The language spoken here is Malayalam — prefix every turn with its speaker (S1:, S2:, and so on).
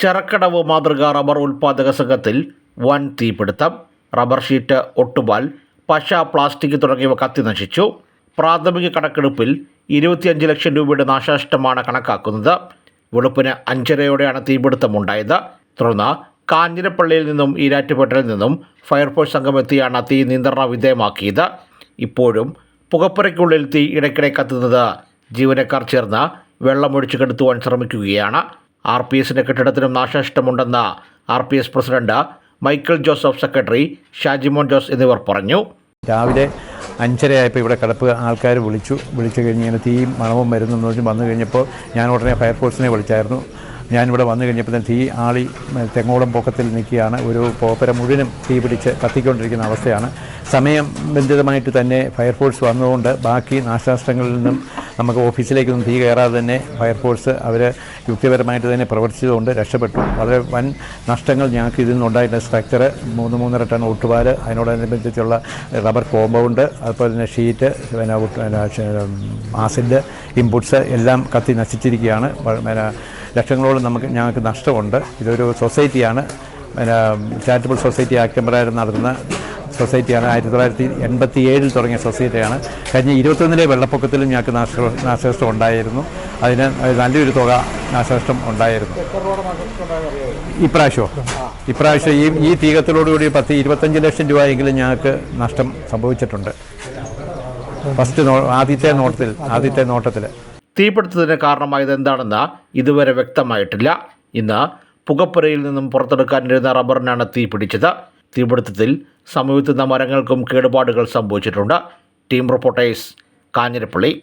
S1: ചെറക്കടവ് മാതൃക റബ്ബർ ഉൽപ്പാദക സംഘത്തിൽ വൻ തീപിടുത്തം. റബ്ബർ ഷീറ്റ് ഒട്ടുപാൽ പശ പ്ലാസ്റ്റിക് തുടങ്ങിയവ കത്തി നശിച്ചു. പ്രാഥമിക കണക്കെടുപ്പിൽ ഇരുപത്തിയഞ്ച് ലക്ഷം രൂപയുടെ നാശനഷ്ടമാണ് കണക്കാക്കുന്നത്. വെളുപ്പിന് അഞ്ചരയോടെയാണ് തീപിടുത്തമുണ്ടായത്. തുടർന്ന് കാഞ്ഞിരപ്പള്ളിയിൽ നിന്നും ഈരാറ്റുപേട്ടയിൽ നിന്നും ഫയർഫോഴ്സ് സംഘം എത്തിയാണ് തീ നിയന്ത്രണ വിധേയമാക്കിയത്. ഇപ്പോഴും പുകപ്പുരയ്ക്കുള്ളിൽ തീ ഇടയ്ക്കിടെ കത്തുന്നത് ജീവനക്കാർ ചേർന്ന് വെള്ളമൊഴിച്ചു കെടുത്തുവാൻ ശ്രമിക്കുകയാണ്. ആർ പി എസിന്റെ കെട്ടിടത്തിനും നാശനഷ്ടമുണ്ടെന്ന് R P S president Michael Joseph secretary Shajimon Jose എന്നിവർ പറഞ്ഞു.
S2: രാവിലെ അഞ്ചരയായപ്പോൾ ഇവിടെ കിടപ്പ് ആൾക്കാർ വിളിച്ചു വിളിച്ചു കഴിഞ്ഞ് ഇങ്ങനെ തീയും മണവും മരുന്നും നോക്കി വന്നു കഴിഞ്ഞപ്പോൾ ഞാൻ ഉടനെ ഫയർഫോഴ്സിനെ വിളിച്ചായിരുന്നു. ഞാനിവിടെ വന്നു കഴിഞ്ഞപ്പോൾ തന്നെ തീ ആളി തെങ്ങോളം പൊക്കത്തിൽ നിൽക്കുകയാണ്. ഒരു പോപ്പര മുഴുവനും തീ പിടിച്ച് കത്തിക്കൊണ്ടിരിക്കുന്ന അവസ്ഥയാണ്. സമയം ബന്ധിതമായിട്ട് തന്നെ ഫയർഫോഴ്സ് വന്നതുകൊണ്ട് ബാക്കി നാശനഷ്ടങ്ങളിൽ നിന്നും നമുക്ക് ഓഫീസിലേക്കൊന്നും തീ കയറാതെ തന്നെ ഫയർഫോഴ്സ് അവർ യുക്തിപരമായിട്ട് തന്നെ പ്രവർത്തിച്ചതുകൊണ്ട് രക്ഷപ്പെട്ടു. വളരെ വൻ നഷ്ടങ്ങൾ ഞങ്ങൾക്ക് ഇതിൽ നിന്നുണ്ടായിട്ടുണ്ട്. സ്ട്രക്ചർ മൂന്ന് മൂന്നര ടൺ ഒട്ടുപാൽ അതിനോടനുബന്ധിച്ചുള്ള റബ്ബർ കോമ്പൗണ്ട് അതുപോലെ തന്നെ ഷീറ്റ് പിന്നെ ആസിഡ് ഇൻപുട്സ് എല്ലാം കത്തി നശിച്ചിരിക്കുകയാണ്. പിന്നെ ലക്ഷങ്ങളോളം നമുക്ക് ഞങ്ങൾക്ക് നഷ്ടമുണ്ട്. ഇതൊരു സൊസൈറ്റിയാണ്. പിന്നെ ചാരിറ്റബിൾ സൊസൈറ്റി ആക്ടംബറായിരുന്നു നടത്തുന്ന സൊസൈറ്റിയാണ് ആയിരത്തി തൊള്ളായിരത്തി എൺപത്തി ഏഴിൽ തുടങ്ങിയ സൊസൈറ്റിയാണ്. കഴിഞ്ഞ ഇരുപത്തൊന്നിലെ വെള്ളപ്പൊക്കത്തിലും ഞങ്ങൾക്ക് നാശ നാശനഷ്ടം ഉണ്ടായിരുന്നു. അതിന് നല്ലൊരു തുക നാശനഷ്ടം ഉണ്ടായിരുന്നു. ഇപ്രാവശ്യമോ? ഇപ്രാവശ്യം ഈ ഈ തീകത്തിലോടുകൂടി പത്ത് ഇരുപത്തഞ്ച് ലക്ഷം രൂപയെങ്കിലും ഞങ്ങൾക്ക് നഷ്ടം സംഭവിച്ചിട്ടുണ്ട്. ഫസ്റ്റ് ആദ്യത്തെ നോട്ടത്തിൽ ആദ്യത്തെ നോട്ടത്തിൽ
S1: തീപിടുത്തത്തിന് കാരണമായത് എന്താണെന്ന് ഇതുവരെ വ്യക്തമായിട്ടില്ല. ഇന്ന് പുകപ്പുരയിൽ നിന്നും പുറത്തെടുക്കാനിരുന്ന റബ്ബറിനാണ് തീ പിടിച്ചത് തീപിടുത്തത്തിൽ സമീപത്തുന്ന മരങ്ങൾക്കും കേടുപാടുകൾ സംഭവിച്ചിട്ടുണ്ട്. Team reporters Kanjirappally.